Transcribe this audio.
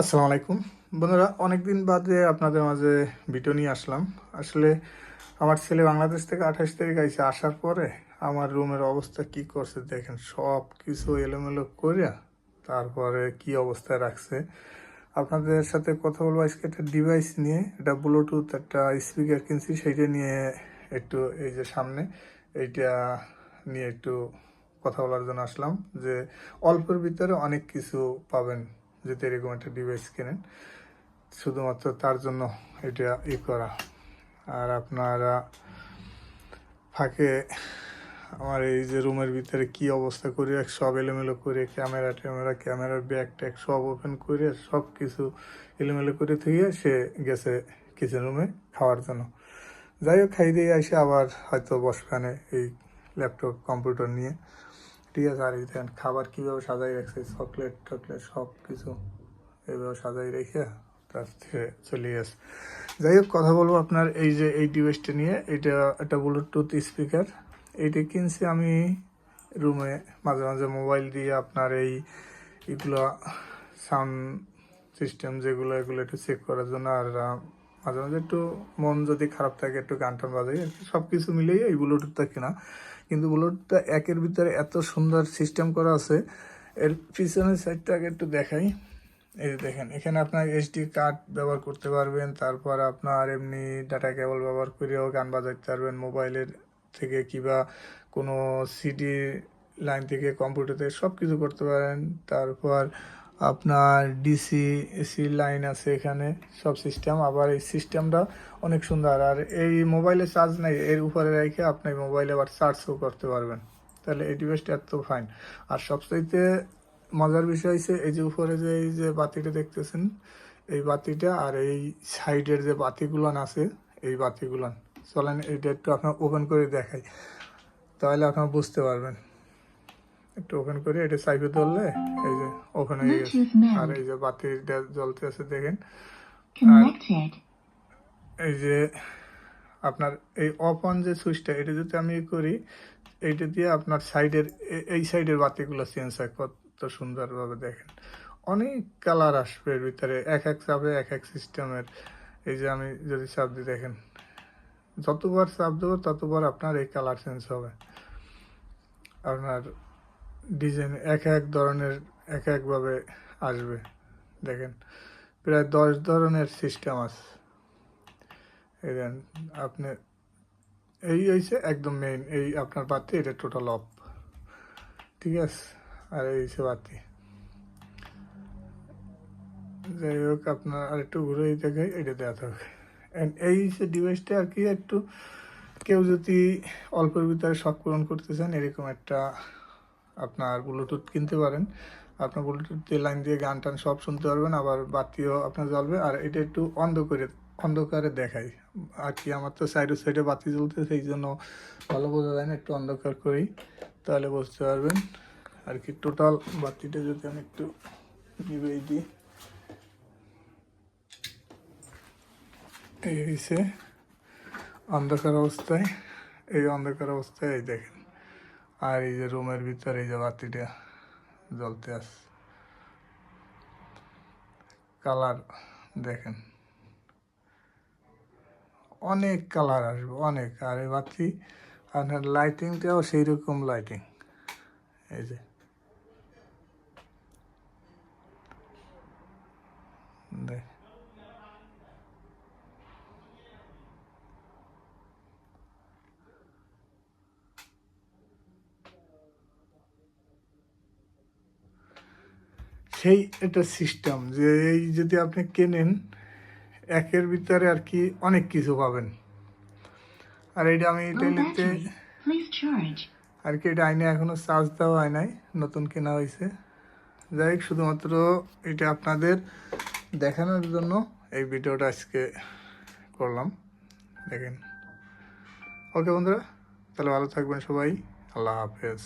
আসসালামু আলাইকুম। বন্ধুরা, অনেকদিন বাদে আপনাদের মাঝে ভিডিও নিয়ে আসলাম। আসলে আমার ছেলে বাংলাদেশ থেকে আঠাশ তারিখ আইসে আসার পরে আমার রুমের অবস্থা কি করছে দেখেন সব কিছু এলোমেলো করে তারপরে কি অবস্থায় রাখছে। আপনাদের সাথে কথা বলব আজকে একটা ডিভাইস নিয়ে, এটা ব্লুটুথ একটা স্পিকার কিনছি, সেইটা নিয়ে একটু এই যে সামনে, এইটা নিয়ে একটু কথা বলার জন্য আসলাম যে অল্পের ভিতরে অনেক কিছু পাবেন। যদি এরকম একটা ডিভাইস কেনেন। শুধুমাত্র তার জন্য এটা ই করা। আর আপনারা ফাঁকে আমার এই যে রুমের ভিতরে কি অবস্থা করে সব এলোমেলো করে ক্যামেরা ট্যামেরা, ক্যামেরার ব্যাগ ট্যাগ সব ওপেন করে সব কিছু এলোমেলো করে থুয়ে সে গেছে কিচেন রুমে খাওয়ার জন্য। যাই হোক, খাই দিয়ে আসে আবার হয়তো বসখানে এই ল্যাপটপ কম্পিউটার নিয়ে। ঠিক আছে, আর খাবার কীভাবে সাজাই রাখছে চকলেট টকলেট সব কিছু এইভাবে সাজাই রেখে তার থেকে চলে গেছে যাই হোক, কথা বলব আপনার এই যে এই ডিভাইসটা নিয়ে, এটা একটা ব্লুটুথ স্পিকার এইটা কিনছি আমি রুমে মাঝে মাঝে মোবাইল দিয়ে আপনার এই এগুলো সাউন্ড সিস্টেম যেগুলো, এগুলো একটু চেক করার জন্য, আর মাঝে মাঝে একটু মন যদি খারাপ থাকে, একটু গান টান বাজাই, আর কি সব কিছু মিলিয়ে এই ব্লুটুথটা কেনা। কিন্তু ব্লুটুথটা একের ভিতরে এত সুন্দর সিস্টেম করা আছে, এর পিছনের সাইডটা আগে একটু দেখাই। এই যে দেখেন, এখানে আপনার এইচডি কার্ড ব্যবহার করতে পারবেন, তারপর আপনার এমনি ডাটা কেবল ব্যবহার করেও গান বাজাতে পারবেন, মোবাইলের থেকে কিবা কোনো সিডি লাইন থেকে কম্পিউটার থেকে সব কিছু করতে পারেন। তারপর আপনার ডিসি এসি লাইন আছে এখানে, সব সিস্টেম আবার এই সিস্টেমটা অনেক সুন্দর। আর এই মোবাইলে চার্জ নাই, এর উপরে রেখে আপনি মোবাইলে আবার চার্জও করতে পারবেন। তাহলে এই ডিভাইসটা এত ফাইন আর সবচাইতে মজার বিষয় হচ্ছে এই যে উপরে যে, এই যে বাতিটা দেখতেছেন, এই বাতিটা আর এই সাইডের যে বাতিগুলান আছে, এই বাতিগুলান। চলেন এইটা একটু আপনার ওপেন করে দেখাই। তাহলে আপনার বুঝতে পারবেন। একটু ওপেন করে এটা সাইডে ধরলে এই যে ওপেন হয়ে গেছে। আর এই যে বাতিটা জ্বলতে আছে দেখেন. এই যে আপনার এই অফ অন যে সুইচটা এটা যদি আমি করি এইটা দিয়ে আপনার সাইডের এই সাইডের বাতিগুলো চেঞ্জ হয়। কত সুন্দরভাবে দেখেন। অনেক কালার আসবে এর ভিতরে এক এক চাপে এক এক সিস্টেমের এই যে আমি যদি চাপ দিই দেখেন। যতবার চাপ দেবো ততবার আপনার এই কালার চেঞ্জ হবে। আপনার ডিজাইন এক এক ধরনের, এক একভাবে আসবে। দেখেন, প্রায় দশ ধরনের সিস্টেম আছে। এই দেন, আপনি, এই হয়েছে একদম মেইন এই আপনার বাতি, এটা টোটাল অফ ঠিক আছে? আর এই হচ্ছে বাতি। যাই হোক, আপনার আর একটু ঘুরে দেখে এটা দেওয়া থাকবে অ্যান্ড এই যে ডিভাইসটা আর কি, একটু কেউ যদি অল্পের ভিতরে শখ পূরণ করতে চান, এরকম একটা আপনার ব্লুটুথ কিনতে পারেন। আপনার ব্লুটুথ দিয়ে লাইন দিয়ে গান টান সব শুনতে পারবেন, আবার বাতিও আপনার জ্বলবে। আর এটা একটু অন্ধ করে অন্ধকারে দেখাই। আর কি, আমার তো সাইডে সাইডে বাতি জ্বলতে, সেই জন্য ভালো বোঝা যায় না, একটু অন্ধকার করেই। তাহলে বুঝতে পারবেন। আর কি টোটাল বাতিটা যদি আমি একটু নিবেই দিই। এই হয়েছে অন্ধকার অবস্থায়। এই অন্ধকার অবস্থায় এই দেখেন। আর এই যে রুমের ভিতরে এই যে বাতিটা জ্বলতে আছে। কালার দেখেন। অনেক কালার আসবে, অনেক। আর এই বাতি, আপনার লাইটিংটাও সেই রকম লাইটিং এই যে দেখ সেই একটা সিস্টেম যে এই যদি আপনি কেনেন একের ভিতরে আর কি অনেক কিছু পাবেন। আর এটা আমি টেলিতে. আর কি এটা আইনে এখনও চার্জ দেওয়া হয় নাই নতুন কেনা হয়েছে। যাই হোক শুধুমাত্র এটা আপনাদের দেখানোর জন্য এই ভিডিওটা আজকে করলাম। দেখেন। ওকে বন্ধুরা তাহলে ভালো থাকবেন সবাই। আল্লাহ হাফেজ।